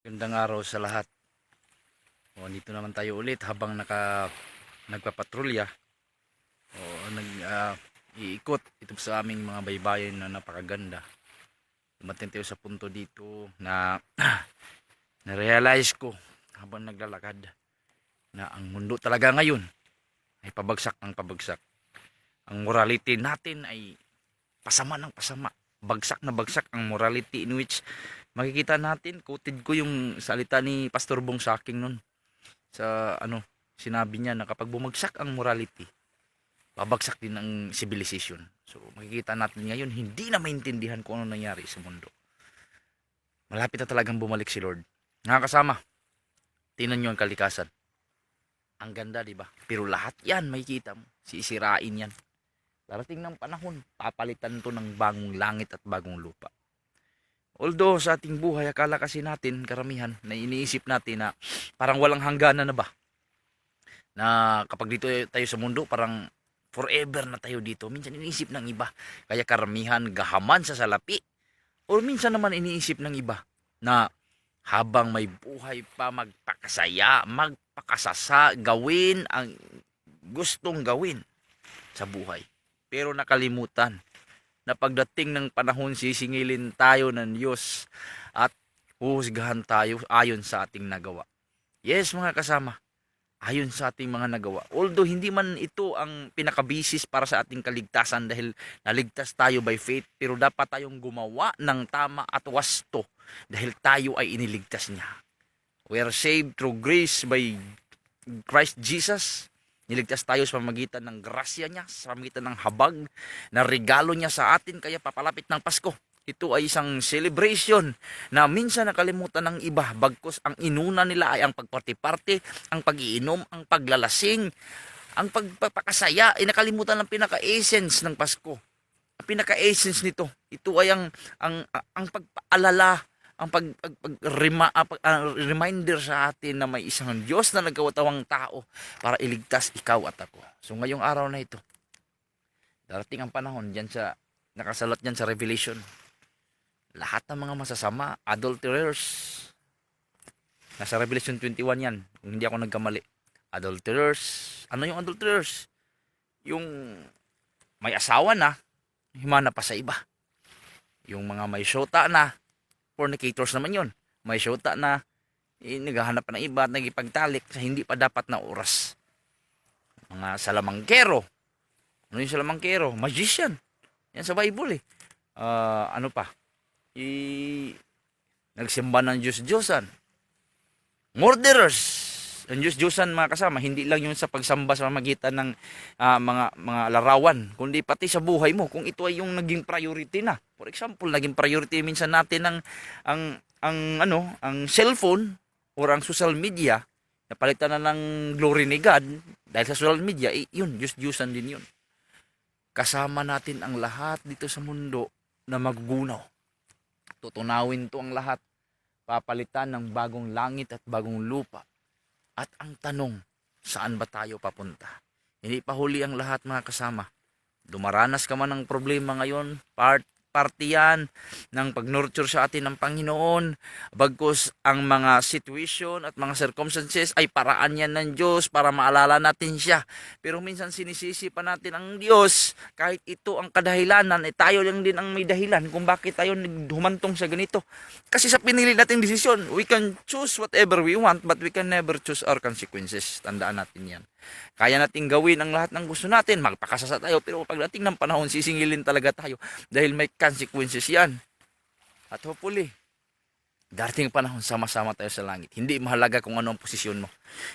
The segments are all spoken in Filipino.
Gandang araw sa lahat. O, dito naman tayo ulit habang naka nagpapatrolya. O, nag ah, iikot ito sa aming mga baybayin na napakaganda. Dumating tayo sa punto dito na na-realize ko habang naglalakad na ang mundo talaga ngayon ay pabagsak ng pabagsak. Ang morality natin ay pasama ng pasama. Bagsak na bagsak ang morality in which makikita natin, quoted ko yung salita ni Pastor Bong Saking nun. Sa ano, sinabi niya na kapag bumagsak ang morality, babagsak din ang civilization. So makikita natin ngayon, hindi na maintindihan kung ano nangyari sa mundo. Malapit na talagang bumalik si Lord. Nakakasama, tinan nyo ang kalikasan. Ang ganda, di ba? Pero lahat yan, makikita mo. Sisirain yan. Darating ng panahon, papalitan to ng bagong langit at bagong lupa. Although sa ating buhay, akala kasi natin, karamihan, na iniisip natin na parang walang hangganan na ba? Na kapag dito tayo sa mundo, parang forever na tayo dito. Minsan iniisip ng iba. Kaya karamihan gahaman sa salapi. O minsan naman iniisip ng iba na habang may buhay pa magpakasaya, magpakasasa, gawin ang gustong gawin sa buhay. Pero nakalimutan na pagdating ng panahon sisingilin tayo ng Diyos at huhusgahan tayo ayon sa ating nagawa. Yes mga kasama, ayon sa ating mga nagawa. Although hindi man ito ang pinakabisis para sa ating kaligtasan dahil naligtas tayo by faith, pero dapat tayong gumawa ng tama at wasto dahil tayo ay iniligtas niya. We are saved through grace by Christ Jesus. Niligtas tayo sa pamagitan ng grasya niya, sa pamagitan ng habag na regalo niya sa atin kaya papalapit ng Pasko. Ito ay isang celebration na minsan nakalimutan ng iba bagkus ang inuna nila ay ang pagparty-party, ang pag-iinom, ang paglalasing, ang pagpapakasaya ay nakalimutan ng pinaka-essence ng Pasko. Ang pinaka-essence nito, ito ay ang ang ang pagpaalala ang pag, pag, pag, rema, ah, pag- ah, reminder sa atin na may isang Diyos na nagkawatawang tao para iligtas ikaw at ako. So ngayong araw na ito, darating ang panahon diyan sa nakasalat diyan sa Revelation. Lahat ng mga masasama, adulterers. Nasa Revelation 21 yan, kung hindi ako nagkamali. Adulterers. Ano yung adulterers? Yung may asawa na, himana pa sa iba. Yung mga may syota na, fornicators naman yon may syota na eh, naghahanap pa ng iba at nagipagtalik sa hindi pa dapat na oras. Mga salamangkero. Ano yung salamangkero? Magician. Yan sa Bible eh. Ah, ano pa? I nagsimba ng Diyos Diyosan murderers ang Diyos Diyosan mga kasama hindi lang yung sa pagsamba sa pamagitan ng ah, mga mga larawan kundi pati sa buhay mo kung ito ay yung naging priority na. For example naging priority minsan natin ang ang ang ano ang cellphone or ang social media napalitan na ng glory ni God dahil sa social media eh, yun Diyos Diyosan din yun. Kasama natin ang lahat dito sa mundo na magugunaw. Tutunawin to ang lahat. Papalitan ng bagong langit at bagong lupa at ang tanong, saan ba tayo papunta? Hindi pa huli ang lahat mga kasama. Dumaranas ka man ng problema ngayon, part parte yan ng pag-nurture sa atin ng Panginoon. Bagkus ang mga situation at mga circumstances ay paraan yan ng Diyos para maalala natin siya. Pero minsan sinisisi pa natin ang Diyos kahit ito ang kadahilanan, eh, tayo lang din ang may dahilan kung bakit tayo humantong sa ganito. Kasi sa pinili nating desisyon, we can choose whatever we want but we can never choose our consequences. Tandaan natin yan. Kaya nating gawin ang lahat ng gusto natin, magpakasasa tayo, pero pagdating ng panahon, sisingilin talaga tayo dahil may consequences yan. At hopefully, darating panahon, sama-sama tayo sa langit. Hindi mahalaga kung ano ang posisyon mo.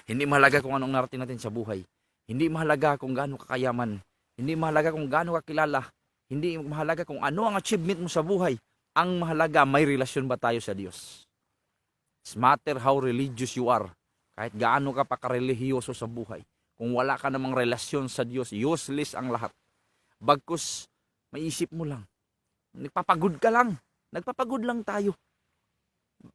Hindi mahalaga kung anong narating natin sa buhay. Hindi mahalaga kung gaano kakayaman. Hindi mahalaga kung gaano kakilala. Hindi mahalaga kung ano ang achievement mo sa buhay. Ang mahalaga, may relasyon ba tayo sa Diyos? It's matter how religious you are. Kahit gaano ka pa karelihiyoso sa buhay. Kung wala ka namang relasyon sa Diyos, useless ang lahat. Bagkus, maisip mo lang. Nagpapagod ka lang. Nagpapagod lang tayo.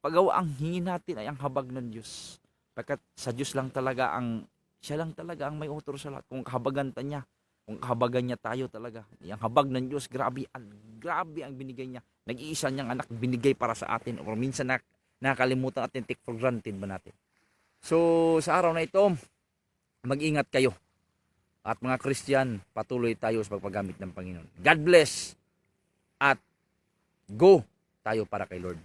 Pagawa ang hingi natin ay ang habag ng Diyos. Pagkat sa Diyos lang talaga ang, siya lang talaga ang may utor sa lahat. Kung kahabagan ta niya, kung kahabagan niya tayo talaga. Yung habag ng Diyos, grabe, ang, grabe ang binigay niya. Nag-iisa niyang anak binigay para sa atin. O minsan na, nakalimutan at take for granted ba natin. So sa araw na ito, mag-ingat kayo. At mga Christian, patuloy tayo sa pagpagamit ng Panginoon. God bless at go tayo para kay Lord.